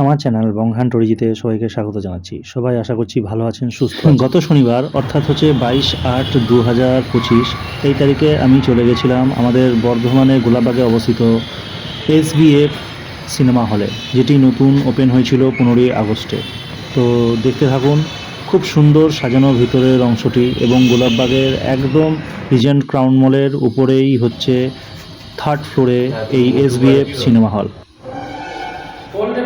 আমার চ্যানেল বংহান টরিজিতে সবাইকে স্বাগত জানাচ্ছি। সবাই আশা করছি ভালো আছেন, সুস্থ গত শনিবার, অর্থাৎ হচ্ছে বাইশ আট দু হাজার পঁচিশ, এই তারিখে আমি চলে গেছিলাম আমাদের বর্ধমানের গোলাপবাগে অবস্থিত এস সিনেমা হলে, যেটি নতুন ওপেন হয়েছিল পনেরোই আগস্টে। তো দেখতে থাকুন, খুব সুন্দর সাজানো ভিতরের অংশটি এবং গোলাপবাগের একদম রিজেন্ট ক্রাউন মলের উপরেই হচ্ছে থার্ড ফ্লোরে এই এস সিনেমা হল।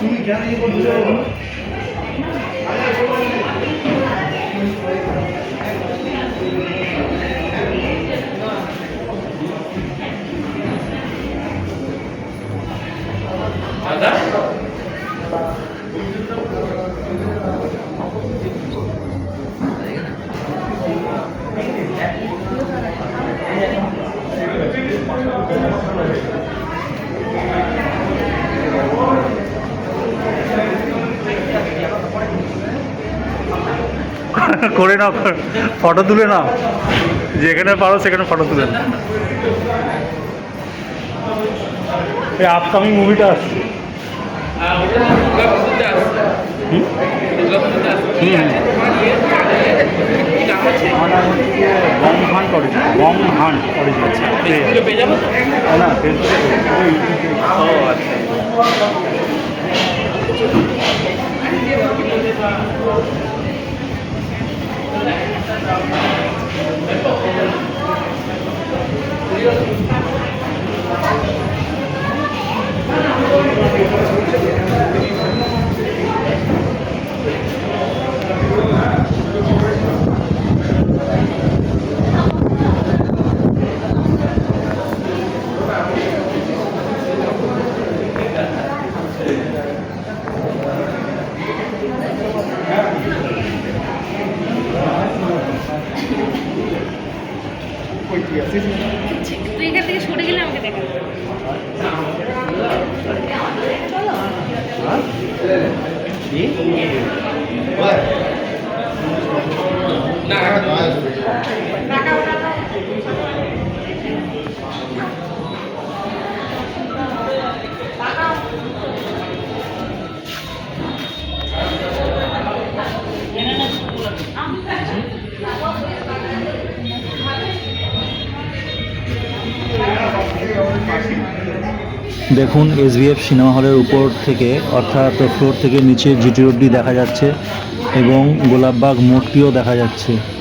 তুমি কেন এই বলছো দাদা করে নাও ফটো তুলে নাও। যেখানে পারো সেখানে ফটো তুলে নাও। এই আপকামিং মুভিটা আসছে ওটা দুর্গা পুজোতে আসছে হুম? দুর্গা পুজোতে আসছে কি হুম। আছে তোমার ইয়ে কি নাম আছে আমার নাম হচ্ছে Bong Hunt Origin Bong Hunt Origin ফেসবুকে পেয়ে যাব তো না ফেসবুকে ও আচ্ছা তুই এখান থেকে সরে গেলে আমাকে দেখা না দেখুন এসবিএফ সিনেমা হলের উপর থেকে, অর্থাৎ ফ্লোর থেকে নিচে জিটি রোডটি দেখা যাচ্ছে এবং গোলাপবাগ মোড়টিও দেখা যাচ্ছে।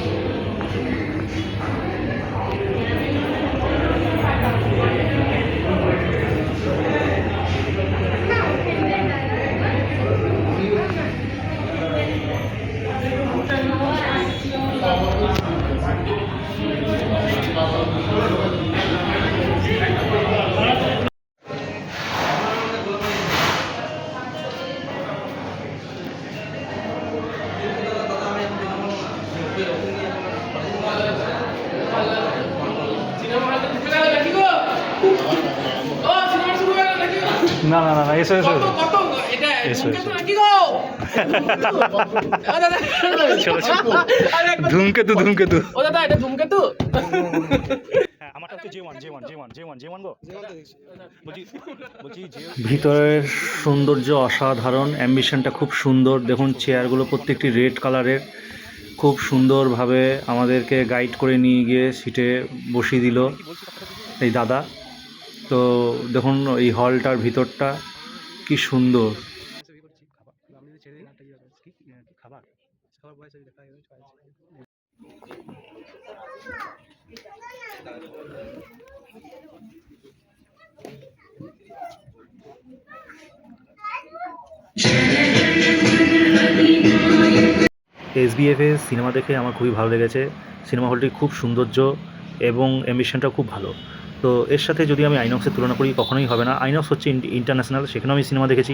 এসো কত কত? এটা এসো, ধূমকেতু ধূমকেতু ও দাদা। এটা বলছি ভিতরের সৌন্দর্য অসাধারণ অ্যাম্বিশনটা খুব সুন্দর। দেখুন চেয়ারগুলো প্রত্যেকটি রেড কালারের খুব সুন্দরভাবে আমাদেরকে গাইড করে নিয়ে গিয়ে সিটে বসিয়ে দিল। এই দাদা। তো দেখুন এই হলটার ভিতরটা। কি সুন্দর। এসবিএফের সিনেমা দেখে আমার খুবই ভালো লেগেছে। সিনেমা হলটি খুব সৌন্দর্য এবং অ্যাম্বিশনটা খুব ভালো। তো এর সাথে যদি আমি আইনক্সের তুলনা করি, কখনোই হবে না। আইনক্স হচ্ছে ইন্টারন্যাশনাল সেখানেও আমি সিনেমা দেখেছি।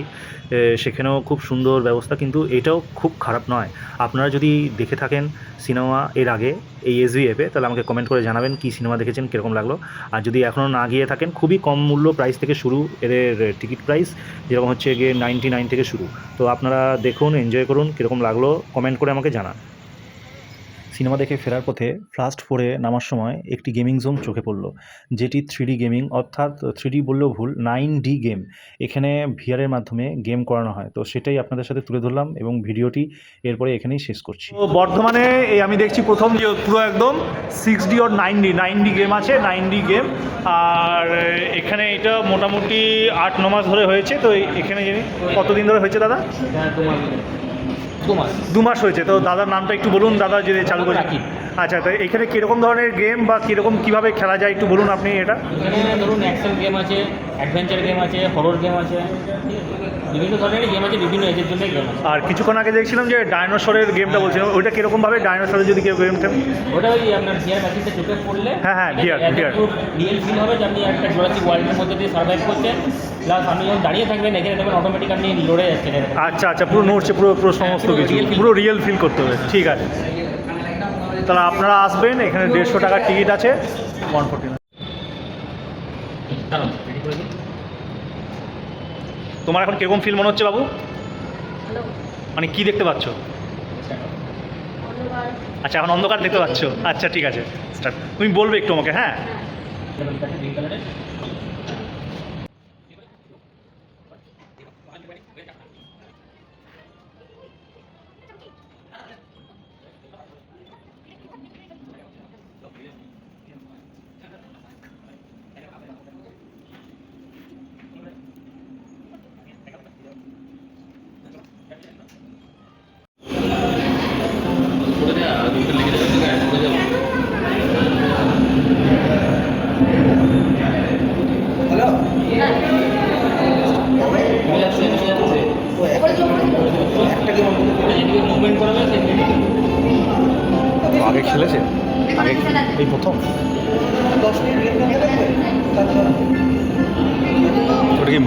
সেখানেও খুব সুন্দর ব্যবস্থা, কিন্তু এটাও খুব খারাপ নয়। আপনারা যদি দেখে থাকেন সিনেমা এর আগে, এই এস এসভিএফে তাহলে আমাকে কমেন্ট করে জানাবেন কী সিনেমা দেখেছেন, কীরকম লাগল। আর যদি এখনও না গিয়ে থাকেন, খুবই কম মূল্য প্রাইস থেকে শুরু, এদের টিকিট প্রাইস যেরকম হচ্ছে গিয়ে নাইনটি নাইন থেকে শুরু। তো আপনারা দেখুন এনজয় করুন, কীরকম লাগল কমেন্ট করে আমাকে জানান। সিনেমা দেখে ফেরার পথে ফ্লাস্ট ফোরে নামার সময় একটি গেমিং জোন চোখে পড়ল, যেটি থ্রি গেমিং অর্থাৎ থ্রি বললেও ভুল নাইন ডি গেম এখানে ভিআরের মাধ্যমে গেম করানো হয়। তো সেটাই আপনাদের সাথে তুলে ধরলাম এবং ভিডিওটি এরপরে এখানেই শেষ করছি। তো বর্ধমানে এই আমি দেখছি প্রথম যে পুরো একদম six D or nine D nine D game আছে নাইন ডি গেম আর এখানে এটা মোটামুটি আট, ন মাস ধরে হয়েছে। তো এখানে কতদিন ধরে হয়েছে দাদা? দু মাস হয়েছে। তো দাদার নামটা একটু বলুন দাদা যদি চালু করে আচ্ছা তো এখানে কীরকম ধরনের গেম বা কীরকম কীভাবে খেলা যায় একটু বলুন আপনি এটা? এখানে ধরুন অ্যাকশন গেম আছে অ্যাডভেঞ্চার গেম আছে হরর গেম আছে বিভিন্ন ধরনের গেম আছে বিভিন্ন এজের জন্য গেম আছে। আর কিছুক্ষণ আগে দেখছিলাম যে ডাইনোসরের গেমটা বলছিলাম ওইটা কীরকমভাবে ডাইনোসরের যদি কেউ গেম খেলেন ওটা ওই আপনার ভিআর মেশিনটা চোখে পড়লে হ্যাঁ, হ্যাঁ, VR, VR রিয়েল ফিল হবে যে আপনি একটা জোড়াসিক ওয়ার্ল্ডের মধ্যে দিয়ে সার্ভাইভ করছেন। প্লাস আপনি যখন দাঁড়িয়ে থাকবেন এখানে দেখবেন অটোমেটিক আপনি লড়ে যাচ্ছেন আচ্ছা আচ্ছা পুরো নড়ছে পুরো পুরো সমস্ত কিছু। পুরো রিয়েল ফিল করতে হবে ঠিক আছে। তাহলে আপনারা আসবেন এখানে দেড়শো টাকার টিকিট আছে ওয়ান ফোর্টি। তোমার এখন কীরকম ফিল মনে হচ্ছে বাবু? মানে কি দেখতে পাচ্ছ? আচ্ছা। এখন অন্ধকার দেখতে পাচ্ছ। আচ্ছা ঠিক আছে। স্টার্ট তুমি বলবে একটু আমাকে হ্যাঁ। খেলেছে? আগে এই প্রথম? ওটা কি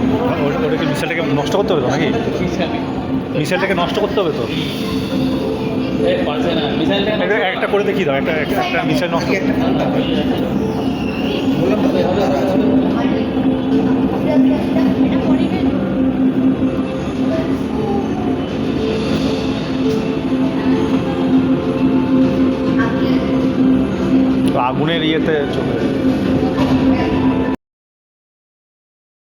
ওটা- কি মিসাইলটাকে নষ্ট করতে হবে তো নাকি? মিসাইলটাকে নষ্ট করতে হবে তো? একটা করে দেখি দাও, একটা একটা মিসাইল নষ্ট এটা ইয়েতে চলে